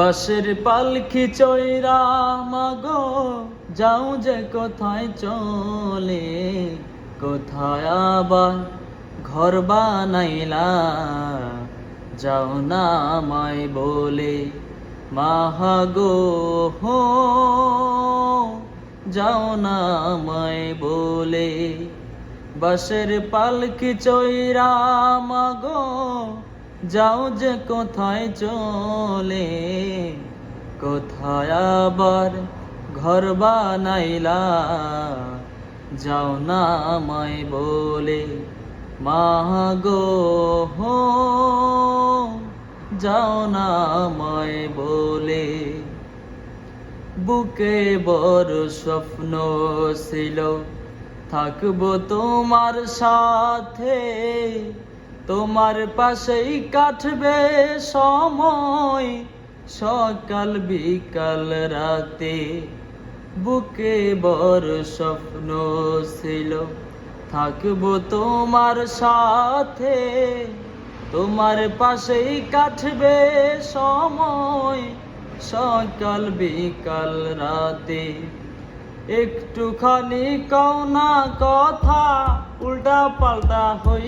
বাসের পালকি চৈরা মাগো, যাও যে কোথায় চলে, কোথায় আবার ঘর বানাইলা? যাও না আমায় বলে, মাহাগো, হো, যাও না আমায় বলে বাসের পালকি চৈরা মাগো যাও যে কোথায় চলে, কোথায় আবার ঘর বানাইলা? যাও না আমায় বলে মাগো হো, যাও না আমায় বলে। বুকে বড় স্বপ্ন ছিল, থাকব তোমার সাথে। তোমার পাশেই কাটবে সময়। সকাল, বিকাল, রাতে বুকে বড় স্বপ্ন ছিল। থাকব তোমার সাথে, তোমার পাশেই কাটবে সময়। সকাল, বিকাল, রাতে একটুখানি কও না কথা উল্টা পাল্টা হই